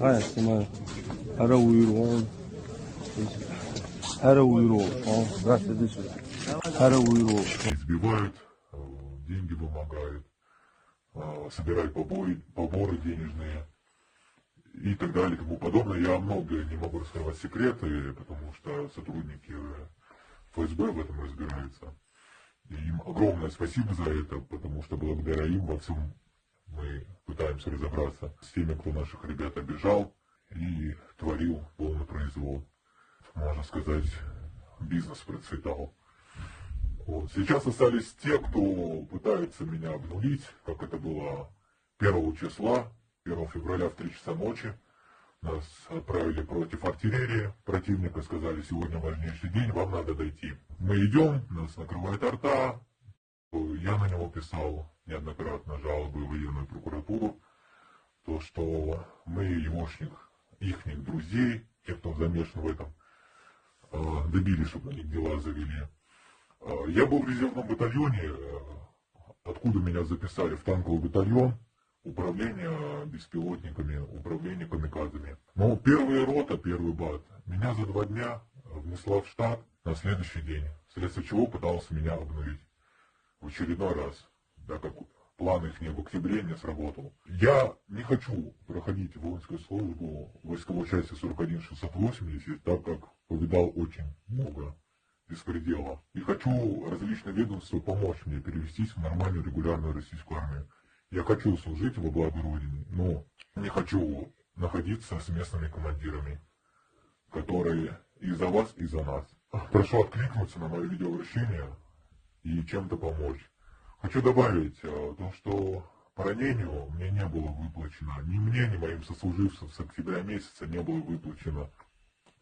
А, я снимаю. Ара уйру. Ара уйру. О, здравствуй, иди сюда. Избивают, э, деньги вымогают, э, собирают побои, поборы денежные и так далее и тому подобное. Я много не могу раскрывать секреты, потому что сотрудники ФСБ в этом разбираются. И им огромное спасибо за это, потому что благодаря им во всем мы пытаемся разобраться с теми, кто наших ребят обижал и творил полный произвол. Можно сказать, бизнес процветал. Вот. Сейчас остались те, кто пытается меня обнулить, как это было 1 числа, 1 февраля в 3 часа ночи. Нас отправили против артиллерии противника, сказали, сегодня важнейший день, вам надо дойти. Мы идем, нас накрывает арта. Я на него писал неоднократно жалобы в военную прокуратуру, то, что мы егошних, ихних друзей, тех, кто замешан в этом, э, добились, чтобы на них дела завели. Э, Я был в резервном батальоне, э, откуда меня записали в танковый батальон, управление беспилотниками, управление камикадзами. Но первая рота, первый бат, меня за два дня внесла в штат на следующий день, вследствие чего пытался меня обнулить в очередной раз, так как план их в октябре не сработал. Я не хочу проходить воинскую службу войсковой части 41680, так как повидал очень много беспредела. И хочу различные ведомства помочь мне перевестись в нормальную регулярную российскую армию. Я хочу служить во благо Родины, но не хочу находиться с местными командирами, которые и за вас, и за нас. Прошу откликнуться на мое видеообращение и чем-то помочь. Хочу добавить э, то, что по ранению мне не было выплачено, ни мне, ни моим сослуживцам с октября месяца не было выплачено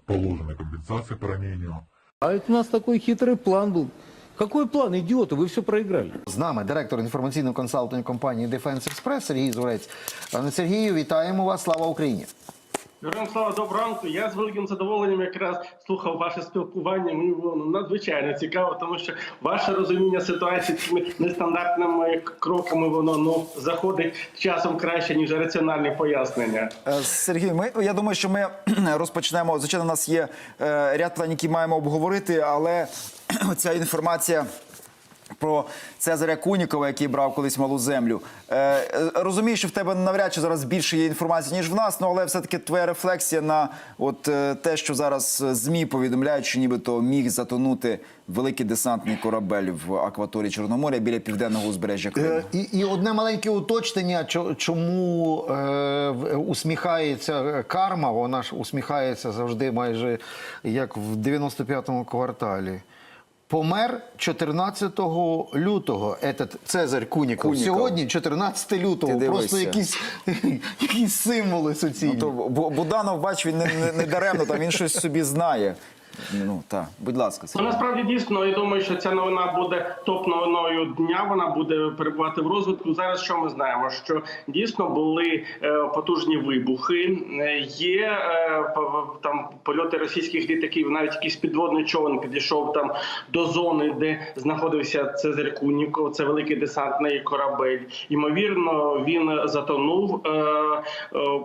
положенной компенсации по ранению. А это у нас такой хитрый план был. Какой план, идиоты, вы все проиграли. З нами директор інформаційної консалтингової компанії Defense Express Сергій Зурець. Пане Сергію, вітаємо вас. Слава Україні! Героям слава доброго ранку. Я з великим задоволенням якраз слухав ваше спілкування. Мені було ну, надзвичайно цікаво, тому що ваше розуміння ситуації цими нестандартними кроками воно ну заходить часом краще ніж раціональні пояснення. Е, Сергій, ми я думаю, що ми розпочнемо. Звичайно, у нас є е, ряд питань, які маємо обговорити, але ця інформація. Про Цезаря Кунікова, який брав колись малу землю. Е, е, розумію, що в тебе навряд чи зараз більше є інформації, ніж в нас, ну, але все-таки твоя рефлексія на от, е, те, що зараз е, ЗМІ повідомляють, що нібито міг затонути великий десантний корабель в акваторії Чорноморя біля південного узбережжя Криму. І, і одне маленьке уточнення, чо- чому е, усміхається карма, вона ж усміхається завжди майже як в 95-му кварталі. Помер 14 лютого этот Цезарь Куніков. Куніков. Сьогодні 14 лютого. Ти Просто якісь, якісь символи суцільні. Ну, то Буданов, бач, він не, не, не даремно, там він щось собі знає. Ну так, будь ласка, Ну, насправді дійсно, я думаю, що ця новина буде топ-новиною дня. Вона буде перебувати в розвитку. Зараз що ми знаємо? Що дійсно були е, потужні вибухи. Е, Є е, там польоти російських літаків, навіть якийсь підводний човен підійшов там до зони, де знаходився Цезарь Куніков. Це великий десантний корабель. Ймовірно, він затонув. Е, е,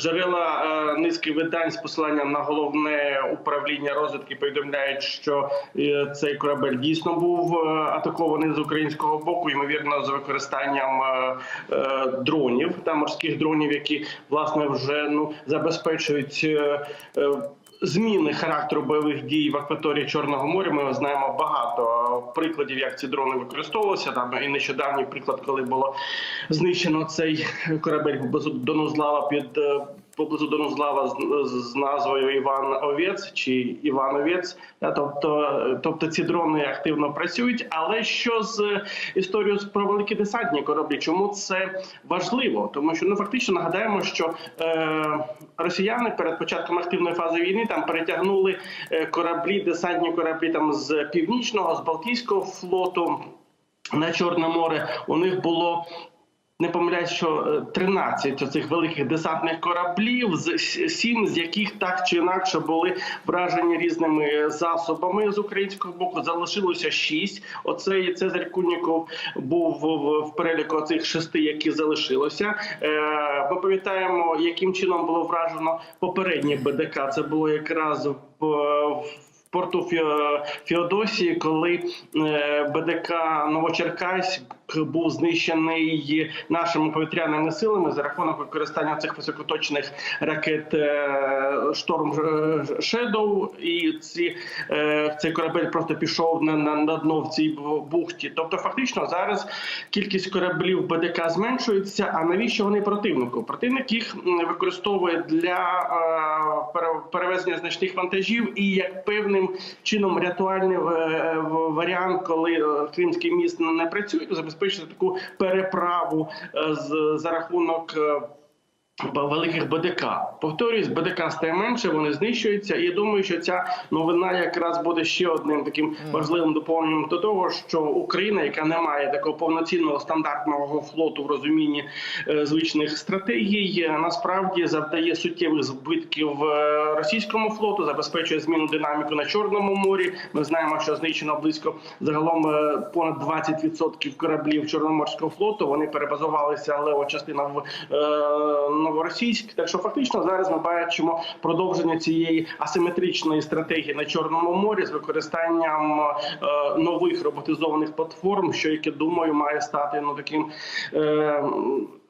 Джерела е, низки видань з посиланням на головне управління розвідки повідомляють, що е, цей корабель дійсно був е, атакований з українського боку, ймовірно, з використанням дронів та морських дронів, які власне вже ну забезпечують. Зміни характеру бойових дій в акваторії Чорного моря ми знаємо багато прикладів, як ці дрони використовувалися. Там і нещодавній приклад, коли було знищено цей корабель Донузлава під е, поблизу Донузлава з, з, назвою Іван Овець чи Іван Овець. Тобто, тобто ці дрони активно працюють. Але що з історією про великі десантні кораблі? Чому це важливо? Тому що ну фактично нагадаємо, що е, росіяни перед початком активної фази війни там перетягнули е, кораблі, десантні кораблі там з північного, з Балтійського флоту на Чорне море. У них було не помиляюсь, що е, 13 цих великих десантних кораблів, сім з яких так чи інакше були вражені різними засобами з українського боку. Залишилося шість. Оцей Цезарь Куніков був в, в переліку цих шести, які залишилося. Е, Ми пам'ятаємо, яким чином було вражено попереднє БДК. Це було якраз в. Порту Фео- Феодосії, коли е, БДК Новочеркаськ був знищений нашими повітряними силами за рахунок використання цих високоточних ракет е, Шторм Шедоу, і ці е, цей корабель просто пішов на, на, на дно в цій бухті. Тобто, фактично зараз кількість кораблів БДК зменшується. А навіщо вони противнику? Противник їх використовує для е, перевезення значних вантажів і як певним чином рятувальний е, е, варіант, коли е, Кримський міст не працює, забезпечити таку переправу з за рахунок. Великих БДК. Повторюсь, БДК стає менше, вони знищуються. І я думаю, що ця новина якраз буде ще одним таким важливим доповненням до того, що Україна, яка не має такого повноцінного стандартного флоту в розумінні е, звичних стратегій, е, насправді завдає суттєвих збитків е, російському флоту, забезпечує зміну динаміку на чорному морі. Ми знаємо, що знищено близько загалом понад 20% кораблів Чорноморського флоту. Вони перебазувалися, лева частина в е, Новоросійськ. Так що фактично зараз ми бачимо продовження цієї асиметричної стратегії на чорному морі з використанням е, нових роботизованих платформ, що як я думаю, має стати ну таким.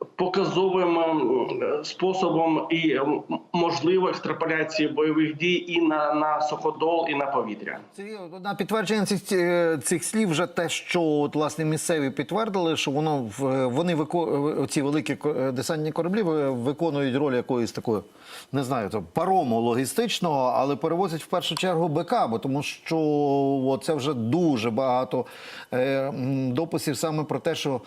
Е, Показовим е, способом і е, можливо екстраполяції бойових дій і на, на суходол, і на повітря. На підтвердження цих, е, цих слів вже те, що от, власне місцеві підтвердили, що воно в- вони вико- ці великі е, десантні кораблі ви- виконують роль якоїсь такої, не знаю, то парому логістичного, але перевозять в першу чергу БК, бо тому що от, це вже дуже багато е, дописів саме про те, що.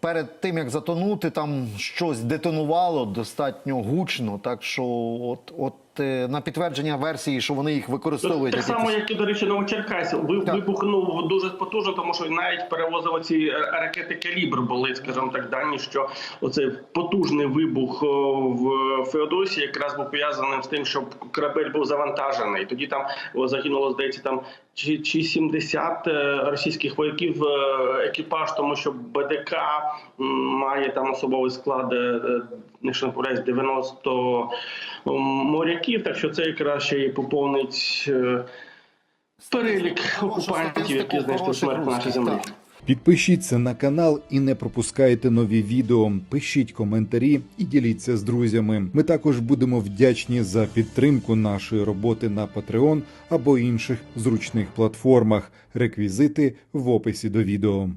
Перед тим як затонути, там щось детонувало достатньо гучно. Так що, от, от на підтвердження версії, що вони їх використовують Так само, як і, до речі, Новочеркаськ ви- вибухнув дуже потужно, тому що навіть перевозили ці ракети калібр були, скажімо так, дані, що оцей потужний вибух в Феодосії якраз був пов'язаний з тим, що корабель був завантажений. Тоді там загинуло, здається, там чи, чи 70 е, російських вояків е, екіпаж, тому що БДК має там особовий склад. Якщо не помиляюсь, 90 моряків, так що це якраз ще і поповнить е, перелік окупантів, які знайшли смерть на нашій землі. Підпишіться на канал і не пропускайте нові відео. Пишіть коментарі і діліться з друзями. Ми також будемо вдячні за підтримку нашої роботи на Patreon або інших зручних платформах. Реквізити в описі до відео.